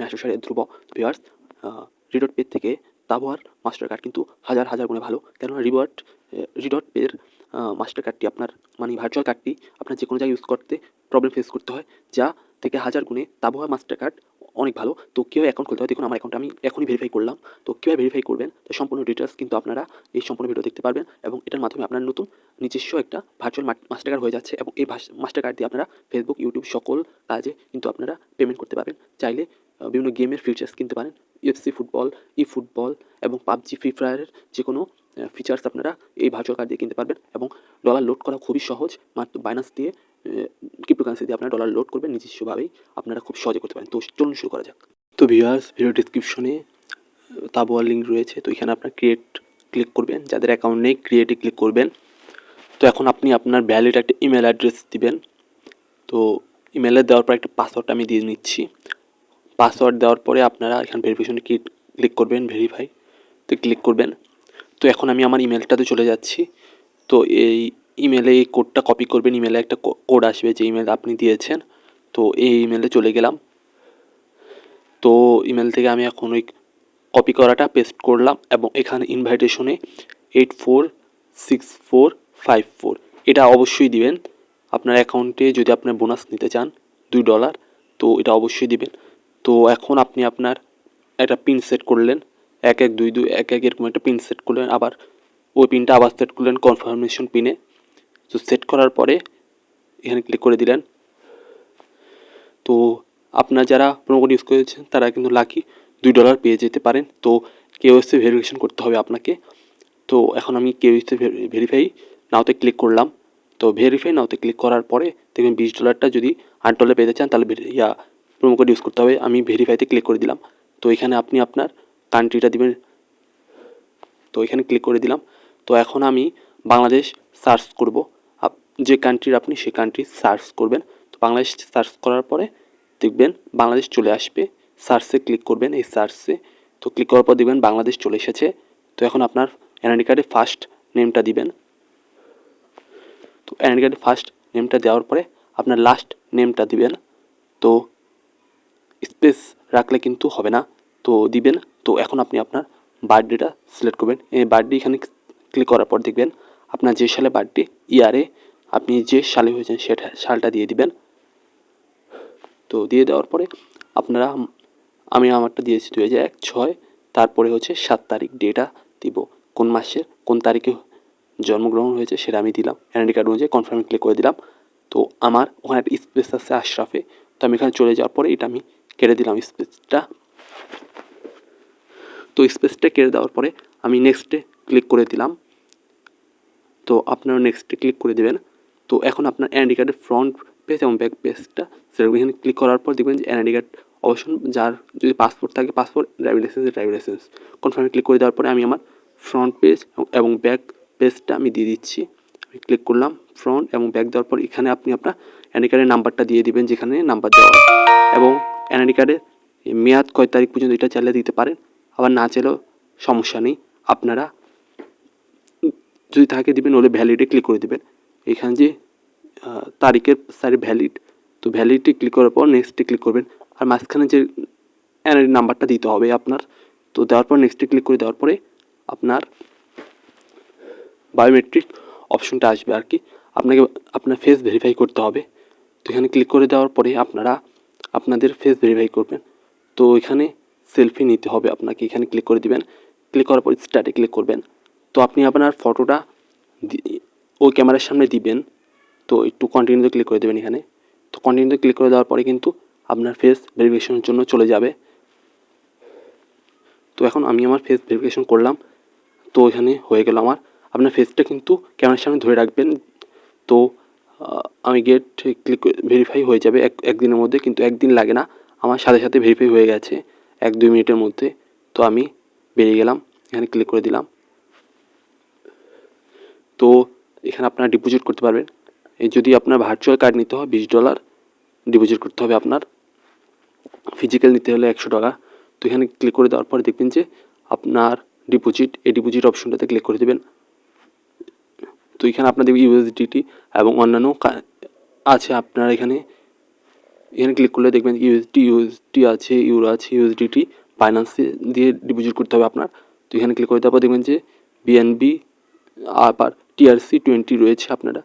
আমি আশাসারে ধ্রুব viewers রিডট page থেকে তাবোয়ার master card কিন্তু হাজার হাজার গুণে ভালো। কেননা রিওয়ার্ড রিডট পের মাস্টার কার্ডটি আপনার মানে ভার্চুয়াল কার্ডটি আপনার যে কোনো জায়গায় ইউজ করতে প্রবলেম ফেস করতে হয়, যা থেকে হাজার গুণে তাবোয়া মাস্টার কার্ড অনেক ভালো। তো কীভাবে অ্যাকাউন্ট খুলতে হয়, দেখুন আমার অ্যাকাউন্ট আমি এখনই ভেরিফাই করলাম। তো কীভাবে ভেরিফাই করবেন, তো সম্পূর্ণ ডিটেলস কিন্তু আপনারা এই সম্পূর্ণ ভিডিও দেখতে পারবেন এবং এটার মাধ্যমে আপনার নতুন নিজস্ব একটা ভার্চুয়াল মাস্টার কার্ড হয়ে যাচ্ছে এবং এই মাস্টার কার্ড দিয়ে আপনারা ফেসবুক ইউটিউব সকল কাজে কিন্তু আপনারা পেমেন্ট করতে পারবেন। চাইলে বিভিন্ন গেমের ফিচার্স কিনতে পারেন। ইউএফসি ফুটবল ই ফুটবল এবং পাবজি ফ্রি ফায়ারের যে কোনো ফিচার্স আপনারা এই ভার্চুয়াল কার্ড দিয়ে কিনতে পারবেন এবং ডলার লোড করা খুবই সহজ। মাত্র বাইনান্স দিয়ে ক্রিপ্টোকারেন্সি দিয়ে আপনারা ডলার লোড করবেন। নিজস্বভাবেই আপনারা খুব সহজে করতে পারেন। তো চলুন শুরু করা যাক। তো ভিউয়ার্স ভিডিও ডিসক্রিপশনে তাবোয়ার লিঙ্ক রয়েছে। তো এখানে আপনার ক্রিয়েট ক্লিক করবেন। যাদের অ্যাকাউন্ট নেই ক্রিয়েটে ক্লিক করবেন। তো এখন আপনি আপনার ভ্যালিড একটা ইমেল অ্যাড্রেস দিবেন। তো ইমেলে দেওয়ার পর একটা পাসওয়ার্ড আমি দিয়ে নিচ্ছি। পাসওয়ার্ড দেওয়ার পরে আপনারা এখানে ভেরিফিকেশনে ক্লিক করবেন ভেরিফাই তো ক্লিক করবেন। তো এখন আমি আমার ইমেলটাতে চলে যাচ্ছি। তো এই ইমেলে এই কোডটা কপি করবেন ইমেলে একটা কোড আসবে যে ইমেল আপনি দিয়েছেন। তো এই ইমেলে চলে গেলাম। তো ইমেল থেকে আমি এখন ওই কপি করাটা পেস্ট করলাম এবং এখানে ইনভাইটেশনে eight four six four five four এটা অবশ্যই দিবেন। আপনার অ্যাকাউন্টে যদি আপনার বোনাস নিতে চান, দুই ডলার তো এটা অবশ্যই দিবেন। তো এখন আপনি আপনার একটা পিন সেট করলেন, এক এক দুই দুই এক এক এরকম একটা পিন সেট করলেন, আবার ওই পিনটা আবার সেট করলেন কনফার্মেশন পিনে তো সেট করার পরে এখানে ক্লিক করে দিলেন। তো আপনার যারা প্রোমোকোড ইউজ করেছেন, তারা কিন্তু লাকি দুই ডলার পেয়ে যেতে পারেন। তো কেওএসসি ভেরিফিকেশন করতে হবে আপনাকে। তো এখন আমি কেওএসসি ভেরিফাই নাওতে ক্লিক করলাম। তো ভেরিফাই নাওতে ক্লিক করার পরে দেখবেন বিশ ডলারটা যদি আট ডলার পেতে চান, তাহলে ভেরি- ইয়া প্রোমোকোড ইউজ করতে হবে, আমি ভেরিফাইতে ক্লিক করে দিলাম। তো এখানে আপনি আপনার কান্ট্রিটা দিবেন। তো এখানে ক্লিক করে দিলাম। তো এখন আমি বাংলাদেশ সার্চ করব। যে কান্ট্রির আপনি সেই কান্ট্রি সার্চ করবেন। তো বাংলাদেশ সার্চ করার পরে দেখবেন বাংলাদেশ চলে আসবে। সার্চে ক্লিক করবেন এই সার্চে তো ক্লিক করার পর দেখবেন বাংলাদেশ চলে এসেছে। তো এখন আপনার এনআইডি কার্ডে ফার্স্ট নেমটা দিবেন। তো এনআইডি কার্ডে ফার্স্ট নেমটা দেওয়ার পরে আপনার লাস্ট নেমটা দিবেন। তো স্পেস রাখলে কিন্তু হবে না। তো দিবেন, তো এখন আপনি আপনার বার্থডেটা সিলেক্ট করবেন। এই বার্থডে এখানে ক্লিক করার পর দেখবেন আপনার যে সালে বার্থডে, ইয়ারে আপনি যে সালে হয়েছেন সেটা, সালটা দিয়ে দিবেন। তো দিয়ে দেওয়ার পরে আপনারা, আমি আমারটা দিয়েছি দু হাজার এক, ছয়, তারপরে হচ্ছে সাত তারিখ ডেটা দিব। কোন মাসের, কোন তারিখে জন্মগ্রহণ হয়েছে সেটা আমি দিলাম। এনআইডি কার্ড অনুযায়ী কনফার্মে ক্লিক করে দিলাম। তো আমার ওখানে একটা স্পেস আছে আশরাফে। তো আমি এখানে চলে যাওয়ার পরে এটা আমি কেটে দিলাম স্পেসটা তো স্পেসটা কেটে দেওয়ার পরে আমি নেক্সটে ক্লিক করে দিলাম। তো আপনারা নেক্সটে ক্লিক করে দেবেন। তো এখন আপনার এনআইডি কার্ডের ফ্রন্ট পেজ এবং ব্যাক পেজটা সেরকম এখানে ক্লিক করার পর দেখবেন যে এনআইডি কার্ড অবশ্যই যার যদি পাসপোর্ট থাকে passport driving licence driving licence কনফার্মে ক্লিক করে দেওয়ার পরে আমি আমার ফ্রন্ট পেজ এবং ব্যাক পেজটা আমি দিয়ে দিচ্ছি। আমি ক্লিক করলাম ফ্রন্ট এবং ব্যাক দেওয়ার পর এখানে আপনি আপনার এনআইডি কার্ডের নাম্বারটা দিয়ে দিবেন, যেখানে নাম্বার দেওয়া। এবং এনআইডি কার্ডের মেয়াদ কয় তারিখ পর্যন্ত এটা চালিয়ে দিতে পারেন। আবার না চাইলেও সমস্যা নেই। আপনারা যদি থাকে দিবেন, ওলে ভ্যালিডে ক্লিক করে দেবেন। এখানে যে তারিখের সারি ভ্যালিড তো ভ্যালিডে ক্লিক করার পর নেক্সটে ক্লিক করবেন। আর মাঝখানে যে এনআইডি নাম্বারটা দিতে হবে আপনার, তো দেওয়ার পর নেক্সটে ক্লিক করে দেওয়ার পরে আপনার বায়োমেট্রিক অপশনটা আসবে আর কি। আপনাকে, আপনার ফেস ভেরিফাই করতে হবে। তো এখানে ক্লিক করে দেওয়ার পরে আপনারা আপনাদের ফেস ভেরিফাই করবেন। তো এখানে সেলফি নিতে হবে আপনাকে। এখানে ক্লিক করে দিবেন। ক্লিক করার পর স্টার্টে ক্লিক করবেন। তো আপনি আপনার ফটোটা ওই ক্যামেরার সামনে দিবেন। তো একটু কন্টিনিউতে ক্লিক করে দেবেন এখানে। তো কন্টিনিউতে ক্লিক করে দেওয়ার পরে কিন্তু আপনার ফেস ভেরিফিকেশনের জন্য চলে যাবে। তো এখন আমি আমার ফেস ভেরিফিকেশন করলাম। তো এখানে হয়ে গেল আমার। আপনার ফেসটা কিন্তু ক্যামেরার সামনে ধরে রাখবেন। তো আমি গেট ক্লিক ভেরিফাই হয়ে যাবে এক, একদিনের মধ্যে, কিন্তু একদিন লাগে না। আমার সাথে সাথে ভেরিফাই হয়ে গেছে এক, দুই মিনিটের মধ্যে। তো আমি বেরিয়ে গেলাম, এখানে ক্লিক করে দিলাম। তো এখানে আপনারা ডিপোজিট করতে পারবেন। যদি আপনার ভার্চুয়াল কার্ড নিতে হয়, বিশ ডলার ডিপোজিট করতে হবে আপনার। ফিজিক্যাল নিতে হলে একশো টাকা। তো এখানে ক্লিক করে দেওয়ার পরে দেখবেন যে আপনার ডিপোজিট এই ডিপোজিট অপশনটাতে ক্লিক করে দেবেন। তো এখানে আপনাদের ইউএসডিটি এবং অন্যান্য আছে আপনার এখানে এখানে ক্লিক করলে দেখবেন ইউএসডি ইউএসডি আছে, ইউরো আছে, ইউএসডিটি বাইন্যান্সে দিয়ে ডিপোজিট করতে হবে আপনার। তো এখানে ক্লিক করে তারপর দেখবেন যে বিএনবি আবার টিআরসি টোয়েন্টি রয়েছে আপনারা।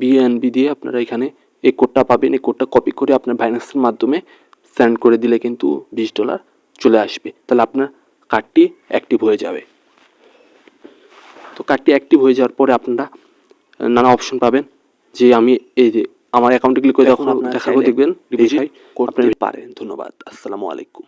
বিএনবি দিয়ে আপনারা এখানে এই কোডটা পাবেন। এই কোডটা কপি করে আপনার বাইন্যান্সের মাধ্যমে সেন্ড করে দিলে কিন্তু বিশ ডলার চলে আসবে। তাহলে আপনার কার্ডটি অ্যাক্টিভ হয়ে যাবে। তো কার্ডটি অ্যাক্টিভ হয়ে যাওয়ার পরে আপনারা নানা অপশন পাবেন। যে আমি এই যে আমার অ্যাকাউন্টে ক্লিক করে দেখুন দেখাবো দেখবেন করতে পারেন। ধন্যবাদ। আসসালামু আলাইকুম।